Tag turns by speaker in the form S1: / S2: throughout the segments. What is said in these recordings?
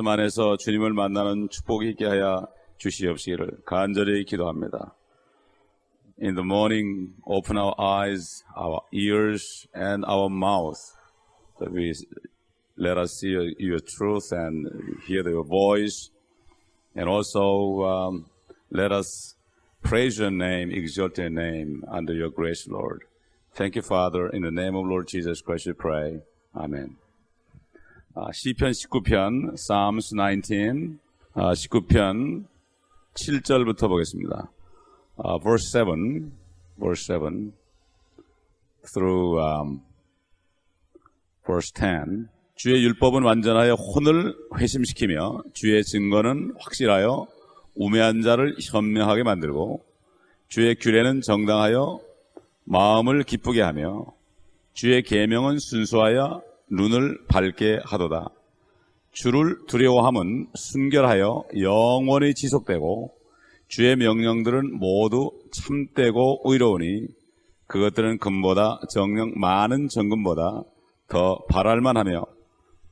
S1: 그 안에서 주님을 만나는 축복이 있게 하여 주시옵시기를 간절히 기도합니다. In the morning, open our eyes, our ears, and our mouth, that we let us see your, your truth and hear your voice, and also um, let us praise your name, exalt your name under your grace, Lord. Thank you, Father. In the name of Lord Jesus Christ, we pray. Amen. 아, 시편 19편, Psalms 19, 아, 19편 7절부터 보겠습니다. 아, verse 7, verse 7 through um, verse 10. 주의 율법은 완전하여 혼을 회심시키며 주의 증거는 확실하여 우매한 자를 현명하게 만들고 주의 규례는 정당하여 마음을 기쁘게 하며 주의 계명은 순수하여 눈을 밝게 하도다. 주를 두려워함은 순결하여 영원히 지속되고 주의 명령들은 모두 참되고 의로우니 그것들은 금보다 정령 많은 정금보다 더 바랄만하며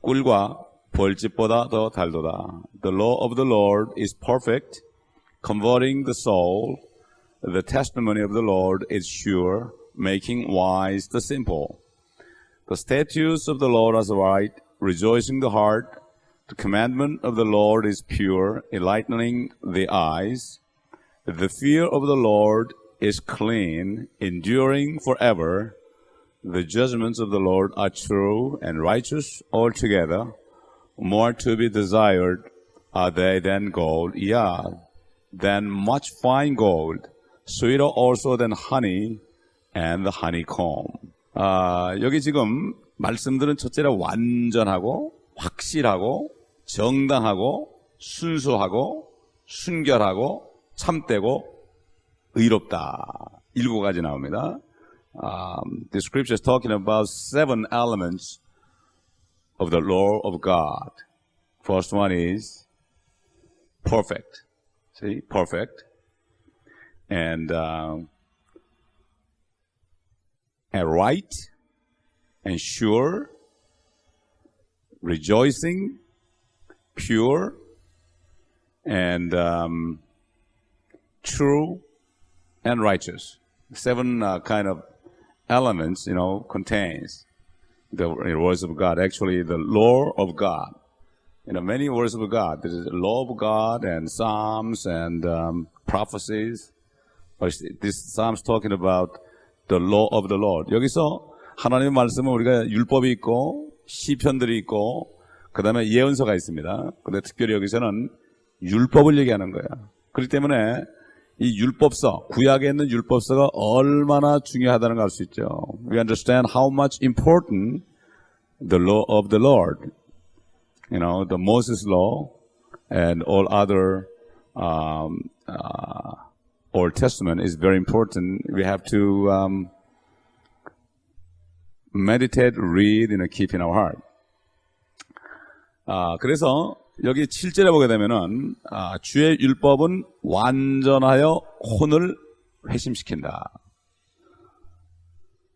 S1: 꿀과 벌집보다 더 달도다. The law of the Lord is perfect, converting the soul. The testimony of the Lord is sure, making wise the simple. The statutes of the Lord are right, rejoicing the heart. The commandment of the Lord is pure, enlightening the eyes. The fear of the Lord is clean, enduring forever. The judgments of the Lord are true and righteous altogether. More to be desired are they than gold, yea, than much fine gold, sweeter also than honey and the honeycomb. 아, 여기 지금 말씀들은 첫째로 완전하고 확실하고 정당하고 순수하고 순결하고 참되고 의롭다. 일곱 가지 나옵니다. Um, the scripture is talking about seven elements of the law of God. First one is perfect. See, perfect. And, um, and right and sure, rejoicing, pure, and um, true and righteous. Seven uh, kind of elements, you know, contains the words of God. Actually, the law of God. You know, many words of God. There is the law of God and Psalms and um, prophecies. This Psalm's talking about the law of the Lord. 여기서 하나님의 말씀은 우리가 율법이 있고 시편들이 있고 그 다음에 예언서가 있습니다. 근데 특별히 여기서는 율법을 얘기하는 거야. 그렇기 때문에 이 율법서, 구약에 있는 율법서가 얼마나 중요하다는 걸 알 수 있죠. We understand how much important the law of the Lord, you know, the Moses law and all other um, uh, Old Testament is very important. We have to um, meditate, read, and keep in our heart. 아, 그래서 여기 7절에 보게 되면은 아, 주의 율법은 완전하여 혼을 회심시킨다.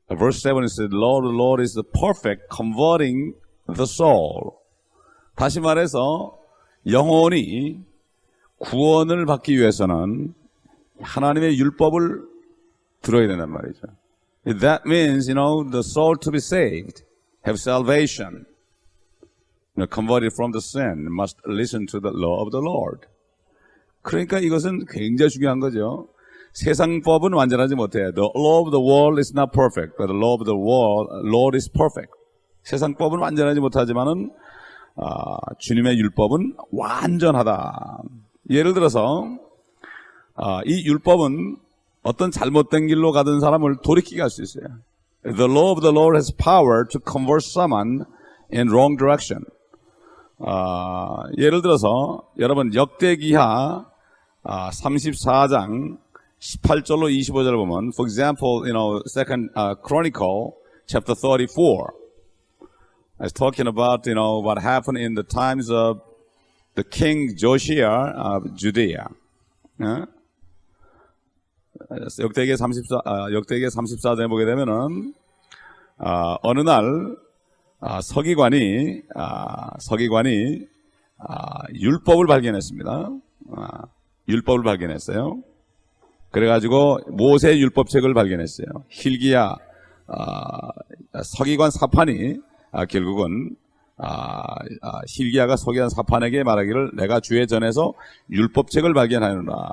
S1: Verse 7 says, Lord, Lord is the perfect, converting the soul. 다시 말해서 영혼이 구원을 받기 위해서는 하나님의 율법을 들어야 된단 말이죠. That means, you know, the soul to be saved, have salvation. you know, converted from the sin must listen to the law of the Lord. 그러니까 이것은 굉장히 중요한 거죠. 세상 법은 완전하지 못해. The law of the world is not perfect, but the law of the world, Lord is perfect. 세상 법은 완전하지 못하지만은 아, 주님의 율법은 완전하다. 예를 들어서 아, 이 율법은 어떤 잘못된 길로 가던 사람을 돌이키게 할 수 있어요. The law of the Lord has power to convert someone in wrong direction. 아, 예를 들어서 여러분 역대기하 아, 34장 18절로 25절을 보면 for example, you know, second uh, chronicle chapter 34 is talking about, you know, what happened in the times of the king Josiah of Judea. 어? 역대기 34 아, 역대기 34장에 보게 되면은 아, 어느 날 아, 서기관이 아, 서기관이 아, 율법을 발견했습니다. 아, 율법을 발견했어요. 그래가지고 모세 율법책을 발견했어요. 힐기야 아, 서기관 사판이 아, 결국은 아, 아, 힐기야가 서기관 사판에게 말하기를 내가 주에 전해서 율법책을 발견하노라.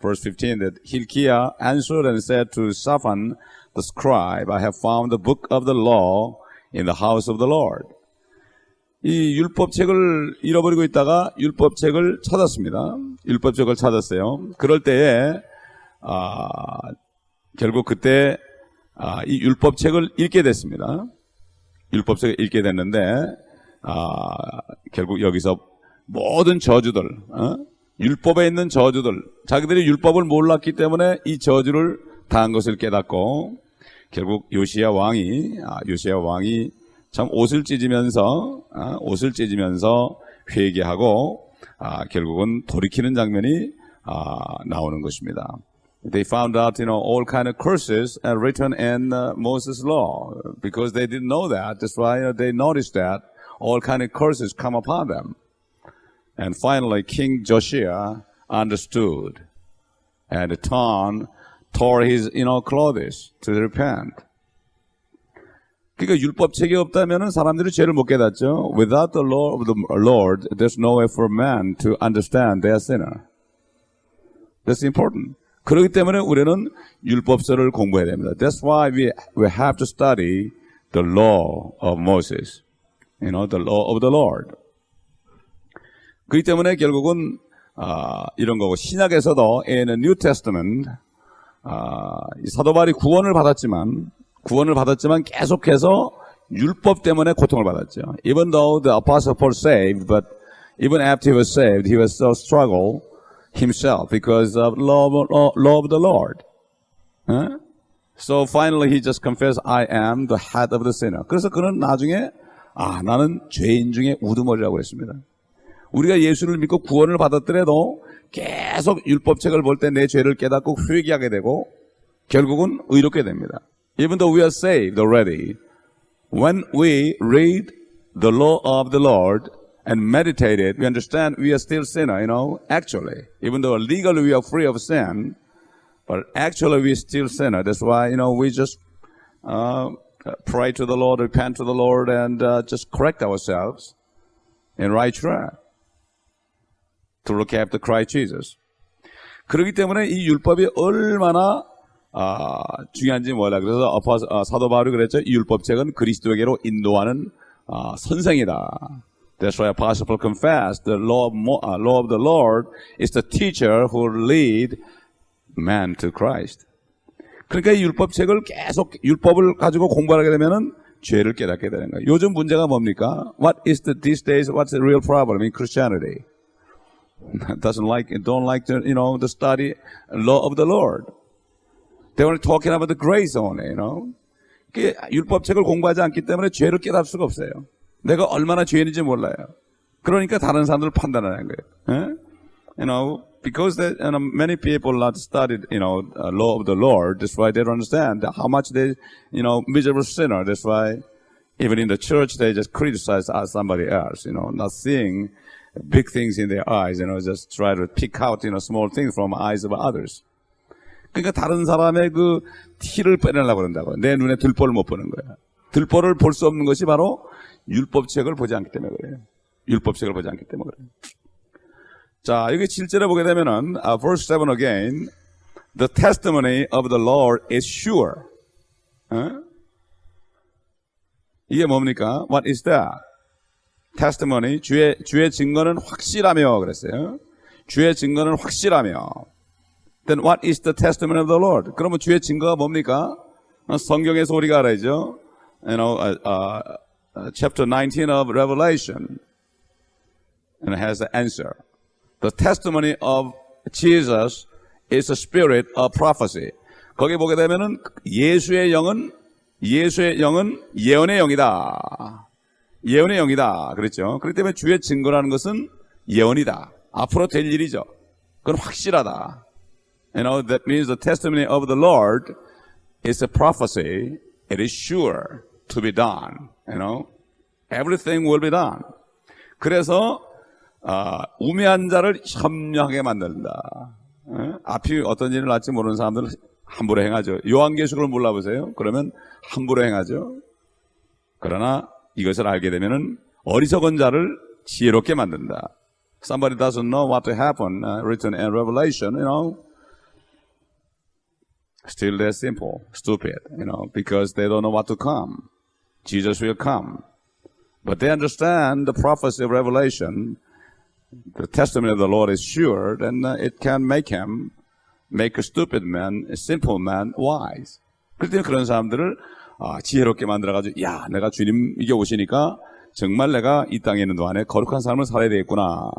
S1: Verse 15 that Hilkiah answered and said to Shaphan the scribe, I have found the book of the law in the house of the Lord. 이 율법책을 잃어버리고 있다가 율법책을 찾았습니다. 율법책을 찾았어요. 그럴 때에 아, 결국 그때 아, 이 율법책을 읽게 됐습니다. 율법책을 읽게 됐는데 아, 결국 여기서 모든 저주들, 어? 율법에 있는 저주들, 자기들이 율법을 몰랐기 때문에 이 저주를 당한 것을 깨닫고 결국 요시야 왕이 아, 요시야 왕이 참 옷을 찢으면서 아, 옷을 찢으면서 회개하고 아, 결국은 돌이키는 장면이 아, 나오는 것입니다. They found out, you know, all kind of curses written in uh, Moses' law because they didn't know that. That's why uh, they noticed that all kind of curses come upon them. And finally, King Josiah understood and torn, tore his, you know, clothes to repent. 그러니까 율법책이 없다면 사람들이 죄를 못 깨닫죠. Without the law of the Lord, there's no way for man to understand they are sinner. That's important. 그렇기 때문에 우리는 율법서를 공부해야 됩니다. That's why we, we have to study the law of Moses. You know, the law of the Lord. 그렇기 때문에 결국은 아, 이런 거고 신약에서도 in the New Testament 아, 이 사도 바울이 구원을 받았지만 구원을 받았지만 계속해서 율법 때문에 고통을 받았죠. Even though the apostle Paul saved, but even after he was saved, he was so struggle himself because of love, love of the Lord. 어? So finally he just confessed, I am the head of the sinner. 그래서 그는 나중에 아 나는 죄인 중에 우두머리라고 했습니다. 우리가 예수를 믿고 구원을 받았더라도 계속 율법책을 볼 때 내 죄를 깨닫고 회개하게 되고 결국은 의롭게 됩니다. Even though we are saved already, when we read the law of the Lord and meditate it, we understand we are still sinner, you know, actually. Even though legally we are free of sin, but actually we still sinner. That's why, you know, we just uh, pray to the Lord, repent to the Lord, and uh, just correct ourselves in right track to look after Christ Jesus. 그렇기 때문에 이 율법이 얼마나 아, 중요한지 몰라. 그래서 어파, 아, 사도 바울이 그랬죠. 이 율법책은 그리스도에게로 인도하는 아, 선생이다. That's why Apostle Paul confessed the law of, Mo, uh, law of the Lord is the teacher who lead man to Christ. 그러니까 이 율법책을 계속 율법을 가지고 공부하게 되면은 죄를 깨닫게 되는 거예요. 요즘 문제가 뭡니까? What is the these days? What's the real problem in Christianity? Doesn't like don't like to you know the study law of the Lord. They were talking about the grace only, you know. 그 율법책을 공부하지 않기 때문에 죄를 깨달을 수가 없어요. 내가 얼마나 죄인인지 몰라요. 그러니까 다른 사람들을 판단하는 거예요. 예? You know, because they, you know, many people not studied, you know, uh, law of the Lord. That's why they don't understand how much they, you know, miserable sinner. That's why even in the church they just criticize somebody else. You know, not seeing big things in their eyes. You know, just try to pick out, you know, small things from eyes of others. 그러니까 다른 사람의 그 티를 빼내려고 그런다고. 내 눈에 들보를 못 보는 거야. 들보를 볼 수 없는 것이 바로 율법책을 보지 않기 때문에 그래요. 율법책을 보지 않기 때문에 그래요. 자, 여기 7절에 보게 되면은, uh, verse 7 again, the testimony of the Lord is sure. 어? 이게 뭡니까? What is that? testimony, 주의, 주의 증거는 확실하며 그랬어요. 주의 증거는 확실하며. Then what is the testimony of the Lord? 그러면 주의 증거가 뭡니까? 성경에서 우리가 알아야죠. You know, uh, uh, chapter 19 of Revelation. And it has the answer. The testimony of Jesus is the spirit of prophecy. 거기 보게 되면은 예수의 영은 예수의 영은 예언의 영이다. 예언의 영이다. 그랬죠. 그렇기 때문에 주의 증거라는 것은 예언이다. 앞으로 될 일이죠. 그건 확실하다. You know, that means the testimony of the Lord is a prophecy. It is sure to be done. You know, everything will be done. 그래서 아, 우매한 자를 현명하게 만든다. 예? 앞이 어떤 일을 날지 모르는 사람들은 함부로 행하죠. 요한계시록을 몰라보세요. 그러면 함부로 행하죠. 그러나 이것을 알게 되면은 어리석은 자를 지혜롭게 만든다. Somebody doesn't know what to happen, uh, written in Revelation, you know. Still they're simple, stupid, you know, because they don't know what to come. Jesus will come. But they understand the prophecy of Revelation. The testimony of the Lord is sure, then uh, it can make him, make a stupid man, a simple man, wise. 그때 그런 사람들을 아, 지혜롭게 만들어가지고, 야, 내가 주님 이겨 오시니까 정말 내가 이 땅에 있는 동안에 거룩한 삶을 살아야 되겠구나.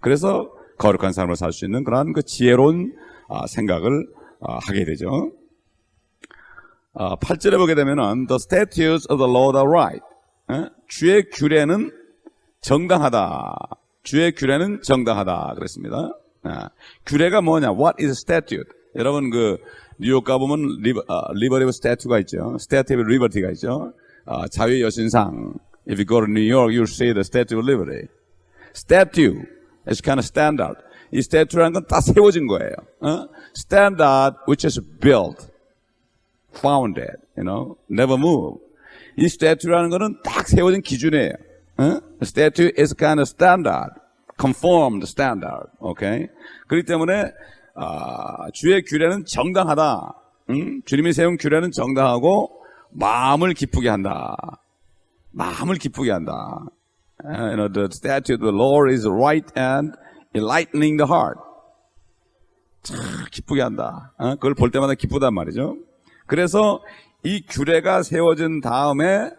S1: 그래서 거룩한 삶을 살 수 있는 그러한 그 지혜로운 아, 생각을 아, 하게 되죠. 아, 8절에 보게 되면은 The statutes of the Lord are right. 예? 주의 규례는 정당하다. 주의 규례는 정당하다. 그랬습니다. 아, 규례가 뭐냐? What is statute? 여러분 그 뉴욕 가보면 리버, 아, 리버티브 스태튜가 있죠. 스태튜브 리버티가 있죠. 아, 자유의 여신상. If you go to New York, you'll see the Statue of Liberty. Statue is kind of standard. 이 statue라는 건 다 세워진 거예요. 어? Standard which is built, founded, you know, never move. 이 statue라는 거는 딱 세워진 기준이에요. 어? Statue is kind of standard, conformed standard. Okay? 그렇기 때문에 아, 주의 규례는 정당하다. 응? 주님이 세운 규례는 정당하고 마음을 기쁘게 한다. 마음을 기쁘게 한다. Uh, you know, the statute of the Lord is right and enlightening the heart. 참 기쁘게 한다. 어? 그걸 볼 때마다 기쁘단 말이죠. 그래서 이 규례가 세워진 다음에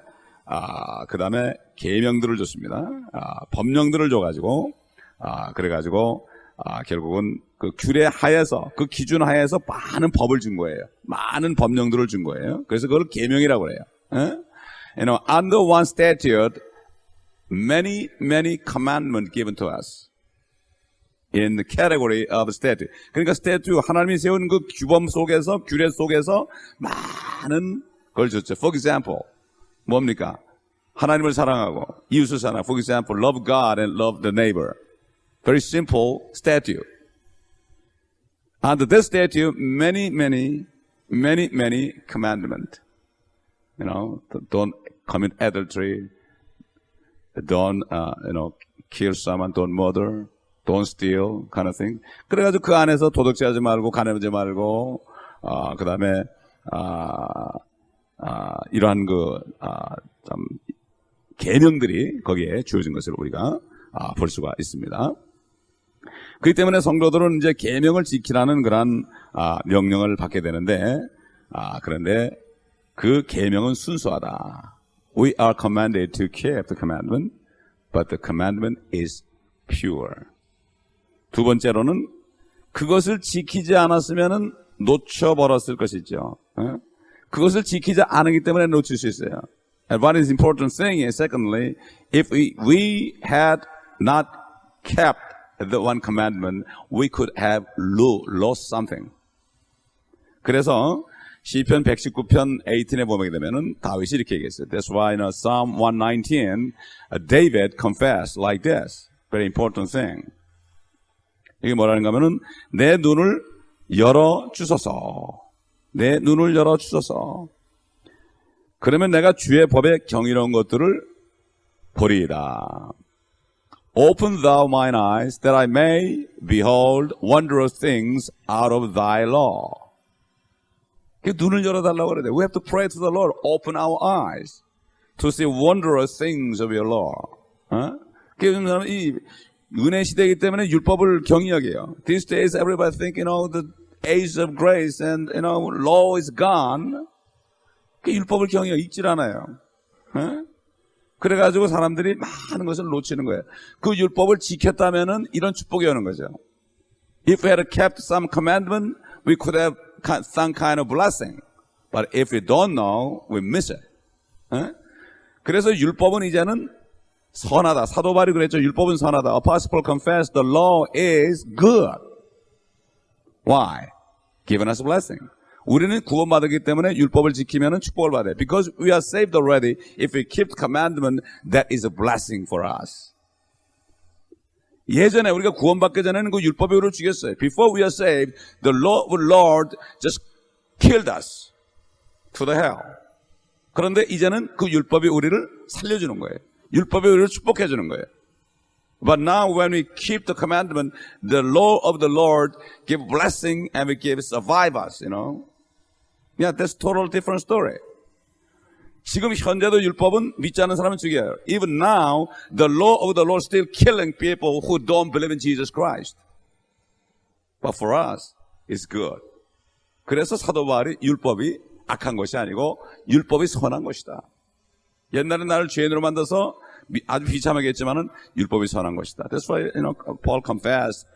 S1: 아, 그 다음에 계명들을 줬습니다. 아, 법령들을 줘가지고 아, 그래가지고 아, 결국은 그 규례 하에서 그 기준 하에서 많은 법을 준 거예요. 많은 법령들을 준 거예요. 그래서 그걸 계명이라고 그래요. 어? You know, under one statute, many, many commandments given to us in the category of statute. 그러니까 statute, 하나님이 세운 그 규범 속에서, 규례 속에서 많은 걸 줬죠. For example, 뭡니까? 하나님을 사랑하고 이웃을 사랑하고. For example, love God and love the neighbor. Very simple statute. Under this statute, many, many, many, many commandments. You know, don't commit adultery, don't, uh, you know, kill someone, don't murder, don't steal, kind of thing. 그래가지고 그 안에서 도덕질하지 말고, 가늠하지 말고, 아, 그 다음에, 아, 아, 이러한 그, 아, 참, 계명들이 거기에 주어진 것을 우리가 아, 볼 수가 있습니다. 그렇기 때문에 성도들은 이제 계명을 지키라는 그러한 아, 명령을 받게 되는데, 아, 그런데 그 계명은 순수하다. We are commanded to keep the commandment, but the commandment is pure. 두 번째로는 그것을 지키지 않았으면은 놓쳐버렸을 것이죠. 어? 그것을 지키지 않기 때문에 놓칠 수 있어요. And what is important thing is, secondly, if we, we had not kept the one commandment, we could have lo- lost something. 그래서 시편 119편 18에 보게 되면은 다윗이 이렇게 얘기했어요. That's why in Psalm 119, uh, David confessed like this. Very important thing. 이게 뭐라는가 하면은 내 눈을 열어 주소서. 내 눈을 열어 주소서. 그러면 내가 주의 법에 경이로운 것들을 보리이다. Open thou mine eyes that I may behold wondrous things out of thy law. 그 눈을 열어달라고 그래요. We have to pray to the Lord. Open our eyes to see wondrous things of your law. 어? 그래서 이 은혜 시대이기 때문에 율법을 경이하게 해요. These days everybody think, you know, the age of grace and, you know, law is gone. 그 율법을 경이하게 읽질 않아요. 어? 그래가지고 사람들이 많은 것을 놓치는 거예요. 그 율법을 지켰다면은 이런 축복이 오는 거죠. If we had kept some commandment, we could have some kind of blessing. But if we don't know, we miss it. 어? 그래서 율법은 이제는 선하다. 사도 바울이 그랬죠. 율법은 선하다. Apostle confessed the law is good. Why? Given us blessing. 우리는 구원받았기 때문에 율법을 지키면 축복을 받아요. Because we are saved already, if we keep commandment, that is a blessing for us. 예전에 우리가 구원받기 전에는 그 율법의 의를 죽였어요. Before we are saved, the Lord just killed us to the hell. 그런데 이제는 그 율법이 우리를 살려주는 거예요. 율법이 우리를 축복해 주는 거예요. But now when we keep the commandment, the law of the Lord give blessing and we give survive us, you know. Yeah, that's total different story. 지금 현재도 율법은 믿지 않는 사람은 죽여요. Even now, the law of the Lord still killing people who don't believe in Jesus Christ. But for us, it's good. 그래서 사도 바울이 율법이 악한 것이 아니고 율법이 선한 것이다. 옛날에 나를 죄인으로 만들어서 미- 아주 비참하게 했지만은 율법이 선한 것이다. That's why you know Paul confessed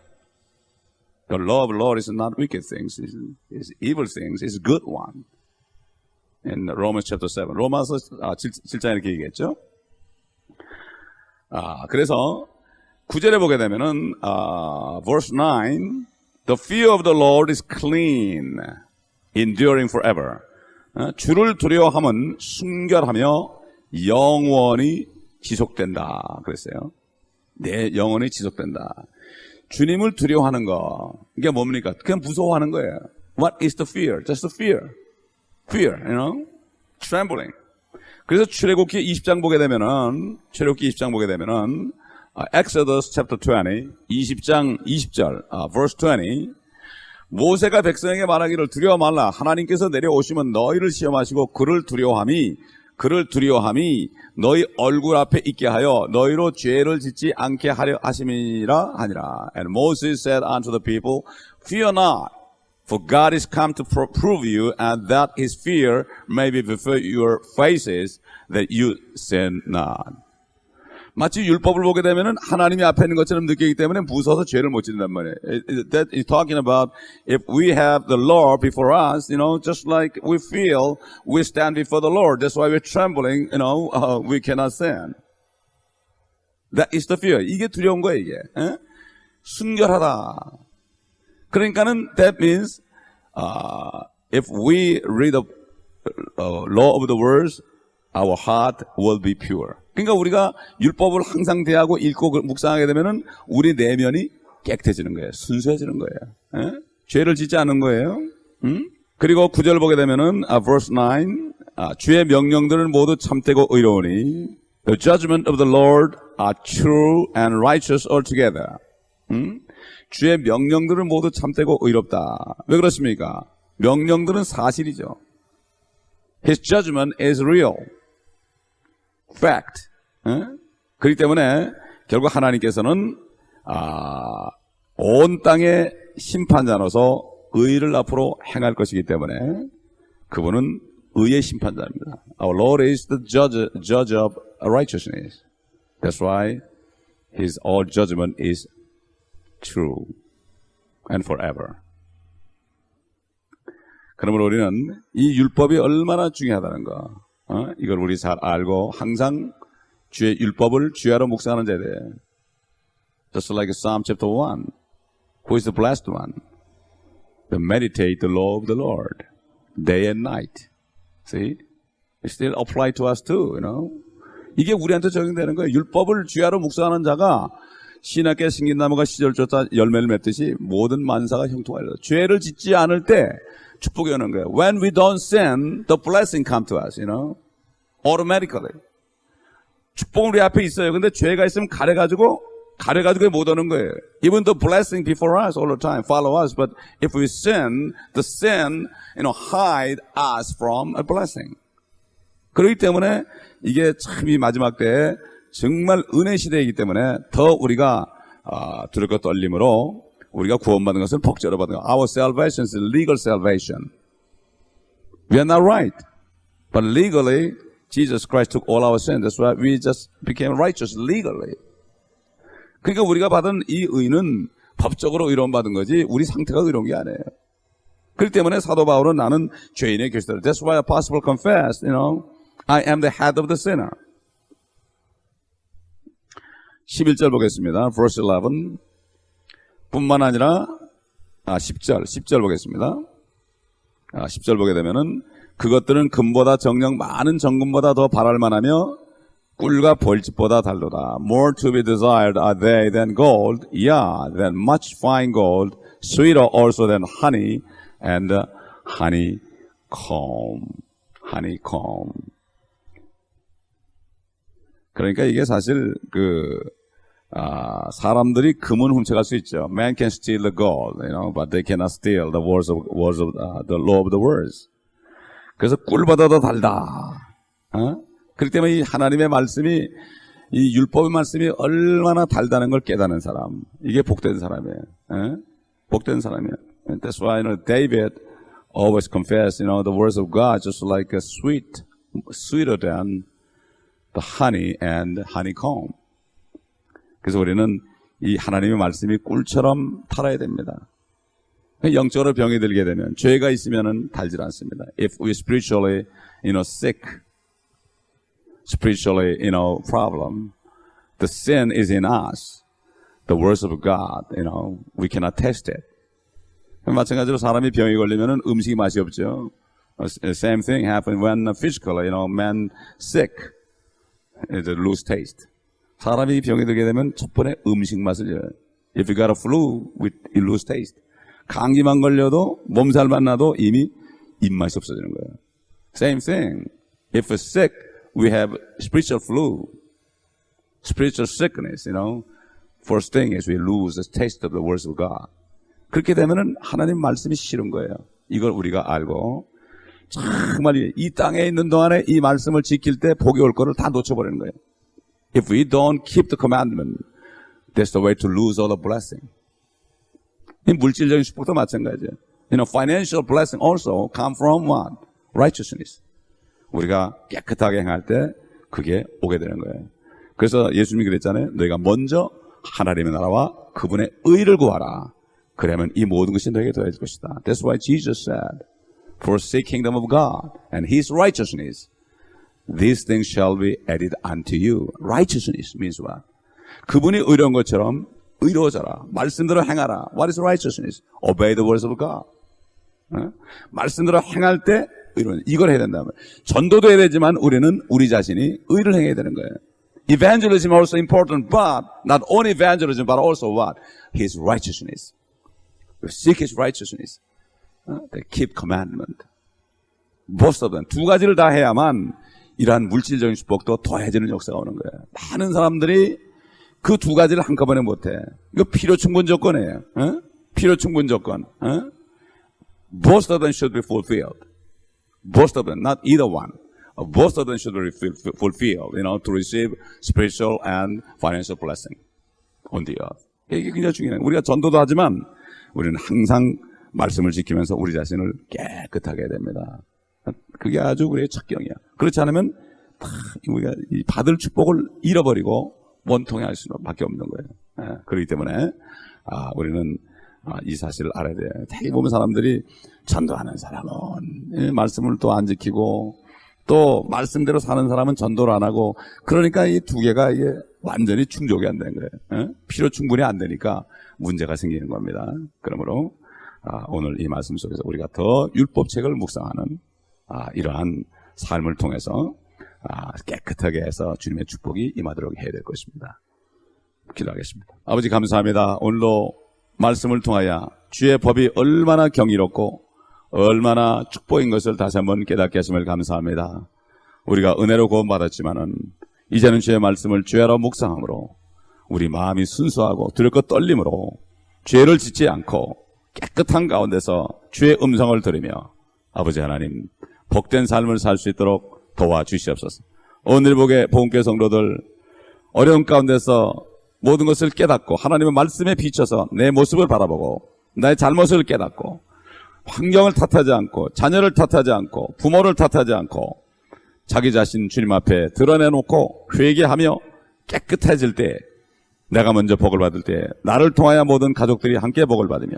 S1: the law of the Lord is not wicked things, it's, it's evil things, it's good one. In Romans chapter 7. 로마서 아, 7, 7장 이렇게 얘기했죠. 아, 그래서 구절에 보게 되면은 아, verse 9 The fear of the Lord is clean, enduring forever. 어, 주를 두려워함은 순결하며 영원히 지속된다. 그랬어요. 내 영원히 지속된다. 주님을 두려워하는 거. 이게 뭡니까? 그냥 무서워하는 거예요. What is the fear? Just the fear. Fear, you know? Trembling. 그래서 출애굽기 20장 보게 되면은 출애굽기 20장 보게 되면은 아, Exodus chapter 20, 20장 20절, 아, verse 20. 모세가 백성에게 말하기를 두려워 말라. 하나님께서 내려오시면 너희를 시험하시고 그를 두려워함이 그를 두려워함이 너희 얼굴 앞에 있게 하여 너희로 죄를 짓지 않게 하려 하심이라 하니라. And Moses said unto the people, Fear not, for God is come to pro- prove you, and that his fear may be before your faces, that you sin not. 마치 율법을 보게 되면은 하나님이 앞에 있는 것처럼 느끼기 때문에 무서워서 죄를 못 짓는단 말이에요. It- it- That is talking about if we have the law before us, you know, just like we feel we stand before the Lord. That's why we're trembling, you know, uh, we cannot sin. That is the fear. 이게 두려운 거예요, 이게. 에? 순결하다. 그러니까는 that means uh, if we read the uh, law of the words, our heart will be pure. 그러니까 우리가 율법을 항상 대하고 읽고 그 묵상하게 되면은 우리 내면이 깨끗해지는 거예요. 순수해지는 거예요. 예? 죄를 짓지 않은 거예요. 음? 그리고 구절 보게 되면은 아, verse 9 아, 주의 명령들은 모두 참되고 의로우니 the judgment of the Lord are true and righteous altogether. 음? 주의 명령들은 모두 참되고 의롭다. 왜 그렇습니까? 명령들은 사실이죠. His judgment is real. fact. 예? 그렇기 때문에 결국 하나님께서는 아, 온 땅의 심판자로서 의를 앞으로 행할 것이기 때문에 그분은 의의 심판자입니다. Our Lord is the judge, judge of righteousness. That's why His all judgment is true and forever. 그러므로 우리는 이 율법이 얼마나 중요하다는 거, 어? 이걸 우리 잘 알고 항상 주의 율법을 주야로 묵상하는 자들. Just like Psalm chapter 1. Who is the blessed one? To meditate the law of the Lord day and night. See? It still apply to us too, you know? 이게 우리한테 적용되는 거예요. 율법을 주야로 묵상하는 자가 신학계 신긴나무가 시절 쫓아 열매를 맺듯이 모든 만사가 형통하여 죄를 짓지 않을 때 축복이 오는 거예요. When we don't sin, the blessing come to us, you know? Automatically. 축복은 우리 앞에 있어요. 근데 죄가 있으면 가려가지고, 가려가지고 못 오는 거예요. Even the blessing before us all the time follow us, but if we sin, the sin, you know, hide us from a blessing. 그렇기 때문에 이게 참 이 마지막 때에 정말 은혜 시대이기 때문에 더 우리가 아, 두렵고 떨림으로 우리가 구원받은 것을 복제로 받은 것. Our salvation is legal salvation. We are not right. But legally, Jesus Christ took all our sin. That's why we just became righteous legally. 그러니까 우리가 받은 이 의는 법적으로 의로움 받은 거지 우리 상태가 의로운 게 아니에요. 그렇기 때문에 사도 바울은 나는 죄인의 교시다. That's why apostle confessed, you know, I am the head of the sinner. 11절 보겠습니다. verse 11. 뿐만 아니라 아 10절, 10절 보겠습니다. 아 10절 보게 되면은 그것들은 금보다 정령 많은 정금보다 더 발할 만하며 꿀과 벌집보다 달도다. More to be desired are they than gold, yeah, than much fine gold, sweeter also than honey and honeycomb. honeycomb. 그러니까 이게 사실 그 아, 사람들이 금은 훔쳐갈 수 있죠. Man can steal the gold, you know, but they cannot steal the words of words of uh, the law of the words. 그래서 꿀보다 더 달다. 어? 그렇기 때문에 이 하나님의 말씀이 이 율법의 말씀이 얼마나 달다는 걸 깨닫는 사람. 이게 복된 사람이에요. 어? 복된 사람이에요. And That's why you know, David always confessed, you know, the words of God just like a sweet, sweeter than the honey and honeycomb. 그래서 우리는 이 하나님의 말씀이 꿀처럼 달아야 됩니다. 영적으로 병이 들게 되면 죄가 있으면은 달질 않습니다. If we spiritually, you know, sick, spiritually, you know, problem, the sin is in us. The words of God, you know, we cannot test it. 마찬가지로 사람이 병이 걸리면은 음식이 맛이 없죠. Same thing happened when physically, you know, man sick, it lose taste. 사람이 병이 들게 되면 첫 번에 음식 맛을 잃어요. If you got a flu, we lose taste. 감기만 걸려도 몸살 만 나도 이미 입맛이 없어지는 거예요. Same thing. If we're sick, we have spiritual flu, spiritual sickness, you know. First thing is we lose the taste of the words of God. 그렇게 되면은 하나님 말씀이 싫은 거예요. 이걸 우리가 알고 정말 이 땅에 있는 동안에 이 말씀을 지킬 때 복이 올 거를 다 놓쳐버리는 거예요. If we don't keep the commandment, that's the way to lose all the blessing. 이 물질적인 축복도 마찬가지예요. You know, financial blessing also come from what? Righteousness. 우리가 깨끗하게 행할 때 그게 오게 되는 거예요. 그래서 예수님이 그랬잖아요. 너희가 먼저 하나님의 나라와 그분의 의를 구하라. 그러면 이 모든 것이 너에게 더해질 것이다. That's why Jesus said, For seek kingdom of God and His righteousness, these things shall be added unto you. Righteousness means what? 그분이 의로운 것처럼 의로워져라. 말씀대로 행하라. What is righteousness? Obey the words of God. 어? 말씀대로 행할 때 의로운 이걸 해야 된다면 전도도 해야 되지만 우리는 우리 자신이 의를 행해야 되는 거예요. Evangelism also important, but not only evangelism, but also what? His righteousness. Seek His righteousness. 어? They keep commandment. Both of them. 두 가지를 다 해야만 이러한 물질적인 축복도 더해지는 역사가 오는 거예요. 많은 사람들이 그 두 가지를 한꺼번에 못해. 이거 필요 충분 조건이에요. 어? 필요 충분 조건. 어? Both of them should be fulfilled. Both of them, not either one. Uh, Both of them should be ful- fulfilled, you know, to receive spiritual and financial blessing on the earth. 이게 굉장히 중요해요. 우리가 전도도 하지만 우리는 항상 말씀을 지키면서 우리 자신을 깨끗하게 해야 됩니다. 그게 아주 우리의 첫경이야. 그렇지 않으면 다 우리가 이 받을 축복을 잃어버리고 원통해 할 수밖에 없는 거예요. 예, 그렇기 때문에 아, 우리는 아, 이 사실을 알아야 돼요. 되게 보면 사람들이 전도하는 사람은 예, 말씀을 또 안 지키고 또 말씀대로 사는 사람은 전도를 안 하고 그러니까 이 두 개가 이게 완전히 충족이 안 되는 거예요. 예? 필요 충분히 안 되니까 문제가 생기는 겁니다. 그러므로 아, 오늘 이 말씀 속에서 우리가 더 율법책을 묵상하는 아, 이러한 삶을 통해서 아, 깨끗하게 해서 주님의 축복이 임하도록 해야 될 것입니다. 기도하겠습니다. 아버지 감사합니다. 오늘도 말씀을 통하여 주의 법이 얼마나 경이롭고 얼마나 축복인 것을 다시 한번 깨닫게 하심을 감사합니다. 우리가 은혜로 구원받았지만은 이제는 주의 말씀을 죄로 묵상함으로 우리 마음이 순수하고 두렵고 떨림으로 죄를 짓지 않고 깨끗한 가운데서 주의 음성을 들으며 아버지 하나님 복된 삶을 살 수 있도록 도와주시옵소서. 오늘 복의 복음교 성도들 어려운 가운데서 모든 것을 깨닫고 하나님의 말씀에 비춰서 내 모습을 바라보고 나의 잘못을 깨닫고 환경을 탓하지 않고 자녀를 탓하지 않고 부모를 탓하지 않고 자기 자신 주님 앞에 드러내놓고 회개하며 깨끗해질 때 내가 먼저 복을 받을 때 나를 통하여 모든 가족들이 함께 복을 받으며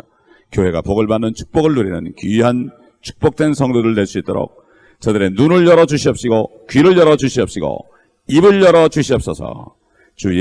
S1: 교회가 복을 받는 축복을 누리는 귀한 축복된 성도들 될수 있도록 저들의 눈을 열어 주시옵시고 귀를 열어 주시옵시고 입을 열어 주시옵소서. 주